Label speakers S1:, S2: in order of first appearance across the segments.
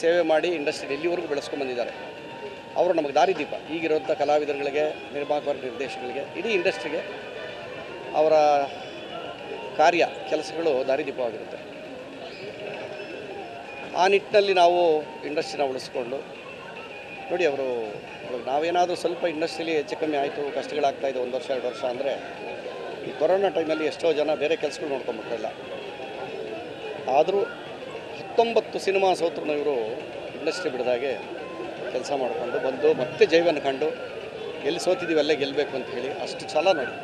S1: ಸೇವೆ ಮಾಡಿ ಇಂಡಸ್ಟ್ರಿ ಎಲ್ಲಿವರೆಗೂ ಬೆಳೆಸ್ಕೊಂಡು ಬಂದಿದ್ದಾರೆ. ಅವರು ನಮಗೆ ದಾರಿದೀಪ ಈಗಿರುವಂಥ ಕಲಾವಿದರುಗಳಿಗೆ ನಿರ್ಮಾಪಕ ನಿರ್ದೇಶಕರಿಗೆ, ಇಡೀ ಇಂಡಸ್ಟ್ರಿಗೆ ಅವರ ಕಾರ್ಯ, ಕೆಲಸಗಳು ದಾರಿದೀಪವಾಗಿರುತ್ತೆ ಆ ನಿಟ್ಟಿನಲ್ಲಿ ನಾವು ಇಂಡಸ್ಟ್ರಿನ ಉಳಿಸ್ಕೊಂಡು, ನೋಡಿ ಅವರು ನಾವೇನಾದರೂ ಸ್ವಲ್ಪ ಇಂಡಸ್ಟ್ರಿಲಿ ಹೆಚ್ಚು ಕಮ್ಮಿ ಆಯಿತು, ಕಷ್ಟಗಳಾಗ್ತಾ ಇದೆ, ಒಂದು ವರ್ಷ, ಎರಡು ವರ್ಷ ಅಂದರೆ, ಈ ಕೊರೋನಾ ಟೈಮಲ್ಲಿ ಎಷ್ಟೋ ಜನ ಬೇರೆ ಕೆಲಸಗಳು ನೋಡ್ಕೊಂಬಿಟ್ಟಿಲ್ಲ ಆದರೂ ಹತ್ತೊಂಬತ್ತು ಸಿನಿಮಾ ಸೋತ್ರನ ಇವರು ಇಂಡಸ್ಟ್ರಿ ಬಿಡಿದಾಗೆ ಕೆಲಸ ಮಾಡಿಕೊಂಡು ಬಂದು ಮತ್ತೆ ಜೈವನ ಕಂಡು ಎಲ್ಲಿ ಸೋತಿದ್ದೀವಿ ಅಲ್ಲೇ ಗೆಲ್ಲಬೇಕು ಅಂತ ಹೇಳಿ ಅಷ್ಟು ಛಲ ನೋಡಿ.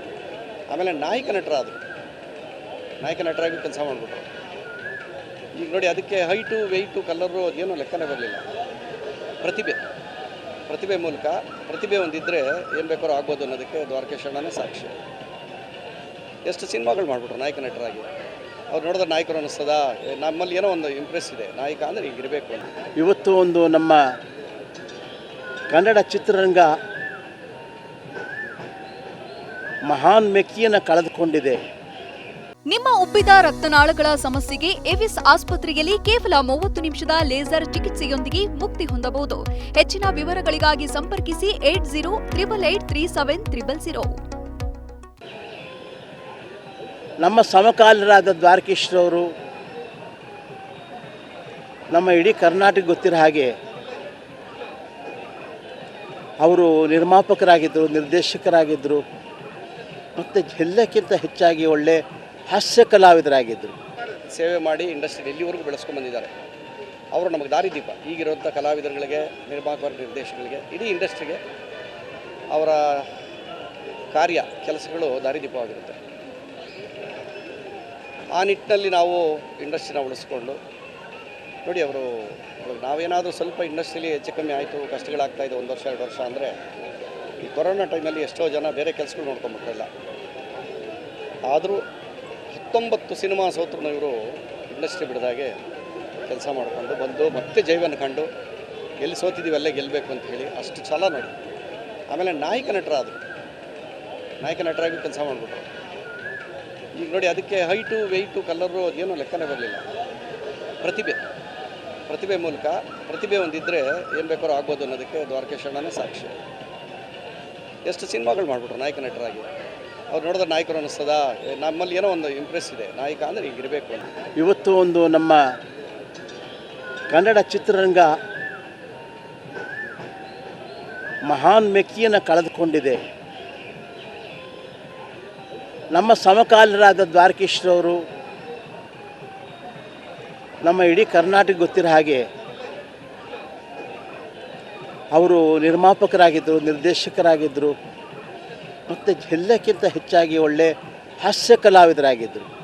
S1: ಆಮೇಲೆ ನಾಯಕ ನಟರಾದರು. ನಾಯಕ ನಟರಾಗಿ ಕೆಲಸ ಮಾಡಿಬಿಟ್ರು. ಈಗ ನೋಡಿ ಅದಕ್ಕೆ ಹೈಟು, ವೆಯ್ಟು ಕಲರು ಅದೇನು ಲೆಕ್ಕನೇ ಬರಲಿಲ್ಲ. ಪ್ರತಿಭೆ. ಪ್ರತಿಭೆ ಮೂಲಕ ಪ್ರತಿಭೆ ಒಂದಿದ್ದರೆ ಏನು ಬೇಕಾದ್ರೂ ಆಗ್ಬೋದು ಅನ್ನೋದಕ್ಕೆ ದ್ವಾರಕೇಶ್ವರನೇ ಸಾಕ್ಷಿ. ಎಷ್ಟು ಸಿನಿಮಾಗಳು ಮಾಡಿಬಿಟ್ರು ನಾಯಕ ನಟರಾಗಿ. ಅವ್ರು ನೋಡಿದ್ರೆ ನಾಯಕರು ಅನ್ನಿಸ್ತದ ನಮ್ಮಲ್ಲಿ ಏನೋ ಒಂದು ಇಂಪ್ರೆಸ್ ಇದೆ. ನಾಯಕ ಅಂದರೆ ಹೀಗಿರಬೇಕು ಇರಬೇಕು ಅಂತ.
S2: ಇವತ್ತು ಒಂದು ನಮ್ಮ ಕನ್ನಡ ಚಿತ್ರರಂಗ ಮಹಾನ್ ಮೆಕ್ಕಿಯನ್ನು ಕಳೆದುಕೊಂಡಿದೆ.
S3: ನಿಮ್ಮ ಉಬ್ಬಿದ ರಕ್ತನಾಳಗಳ ಸಮಸ್ಯೆಗೆ ಎವಿಸ್ ಆಸ್ಪತ್ರೆಯಲ್ಲಿ ಕೇವಲ ಮೂವತ್ತು ನಿಮಿಷದ ಲೇಸರ್ ಚಿಕಿತ್ಸೆಯೊಂದಿಗೆ ಮುಕ್ತಿ ಹೊಂದಬಹುದು. ಹೆಚ್ಚಿನ ವಿವರಗಳಿಗಾಗಿ ಸಂಪರ್ಕಿಸಿ eight zero triple eight three seven triple zero.
S2: ನಮ್ಮ ಸಮಕಾಲೀನರಾದ ದ್ವಾರಕೀಶ್ರವರು, ನಮ್ಮ ಇಡೀ ಕರ್ನಾಟಕ ಗೊತ್ತಿರೋ ಹಾಗೆ ಅವರು ನಿರ್ಮಾಪಕರಾಗಿದ್ದರು, ನಿರ್ದೇಶಕರಾಗಿದ್ದರು, ಮತ್ತು ಎಲ್ಲಕ್ಕಿಂತ ಹೆಚ್ಚಾಗಿ ಒಳ್ಳೆ ಹಾಸ್ಯ ಕಲಾವಿದರಾಗಿದ್ದರು.
S1: ಸೇವೆ ಮಾಡಿ ಇಂಡಸ್ಟ್ರಿ ಎಲ್ಲಿವರೆಗೂ ಬೆಳೆಸ್ಕೊಂಡು ಬಂದಿದ್ದಾರೆ. ಅವರು ನಮಗೆ ದಾರಿದೀಪ ಈಗಿರುವಂಥ ಕಲಾವಿದರುಗಳಿಗೆ, ನಿರ್ಮಾಪಕರ ನಿರ್ದೇಶಕರಿಗೆ ಇಡೀ ಇಂಡಸ್ಟ್ರಿಗೆ ಅವರ ಕಾರ್ಯ, ಕೆಲಸಗಳು ದಾರಿದೀಪವಾಗಿರುತ್ತೆ ಆ ನಿಟ್ಟಿನಲ್ಲಿ ನಾವು ಇಂಡಸ್ಟ್ರಿನ ಉಳಿಸ್ಕೊಂಡು ನೋಡಿ ಅವರು ನಾವೇನಾದರೂ ಸ್ವಲ್ಪ ಇಂಡಸ್ಟ್ರಿಲಿ ಹೆಚ್ಚು ಕಮ್ಮಿ ಆಯಿತು, ಕಷ್ಟಗಳಾಗ್ತಾ ಇದೆ, ಒಂದು ವರ್ಷ, ಎರಡು ವರ್ಷ ಅಂದರೆ ಈ ಕೊರೋನಾ ಟೈಮಲ್ಲಿ ಎಷ್ಟೋ ಜನ ಬೇರೆ ಕೆಲಸಗಳು ನೋಡ್ಕೊಂಬಿಟ್ರಲ್ಲ ಆದರೂ ಹತ್ತೊಂಬತ್ತು ಸಿನಿಮಾ ಸೋತ್ರನ ಇವರು ಇಂಡಸ್ಟ್ರಿ ಬಿಡಿದಾಗೆ ಕೆಲಸ ಮಾಡಿಕೊಂಡು ಬಂದು ಮತ್ತೆ ಜೈವನ್ನು ಕಂಡು ಎಲ್ಲಿ ಸೋತಿದ್ದೀವಿ ಅಲ್ಲೇ ಗೆಲ್ಲಬೇಕು ಅಂತ ಹೇಳಿ ಅಷ್ಟು ಛಲ ನೋಡಿ. ಆಮೇಲೆ ನಾಯಕ ನಟರಾದರು. ನಾಯಕ ನಟರಾಗಿ ಕೆಲಸ ಮಾಡಿಬಿಟ್ರು. ಈಗ ನೋಡಿ, ಅದಕ್ಕೆ ಹೈಟು, ವೆಯ್ಟು ಕಲರು ಅದೇನು ಲೆಕ್ಕನೇ ಬರಲಿಲ್ಲ. ಪ್ರತಿಭೆ ಪ್ರತಿಭೆ ಮೂಲಕ ಪ್ರತಿಭೆ ಒಂದಿದ್ದರೆ ಏನು ಬೇಕಾದ್ರೂ ಆಗ್ಬೋದು ಅನ್ನೋದಕ್ಕೆ ದ್ವಾರಕೇಶಣ್ಣನೇ ಸಾಕ್ಷಿ. ಎಷ್ಟು ಸಿನಿಮಾಗಳು ಮಾಡಿಬಿಟ್ರು ನಾಯಕ ನಟರಾಗಿ. ಅವ್ರು ನೋಡಿದ್ರೆ ನಾಯಕರು ಅನ್ನಿಸ್ತದ ನಮ್ಮಲ್ಲಿ ಏನೋ ಒಂದು ಇಂಪ್ರೆಸ್ ಇದೆ. ನಾಯಕ ಅಂದರೆ ಈಗ ಇರಬೇಕು ಅಂತ.
S2: ಇವತ್ತು ಒಂದು ನಮ್ಮ ಕನ್ನಡ ಚಿತ್ರರಂಗ ಮಹಾನ್ ಮೆಕ್ಕಿಯನ್ನು ಕಳೆದುಕೊಂಡಿದೆ. ನಮ್ಮ ಸಮಕಾಲೀನರಾದ ದ್ವಾರಕೀಶ್ರವರು, ನಮ್ಮ ಇಡೀ ಕರ್ನಾಟಕ ಗೊತ್ತಿರೋ ಹಾಗೆ ಅವರು ನಿರ್ಮಾಪಕರಾಗಿದ್ದರು ನಿರ್ದೇಶಕರಾಗಿದ್ದರು ಮತ್ತು ಎಲ್ಲಕ್ಕಿಂತ ಹೆಚ್ಚಾಗಿ ಒಳ್ಳೆ ಹಾಸ್ಯ ಕಲಾವಿದರಾಗಿದ್ದರು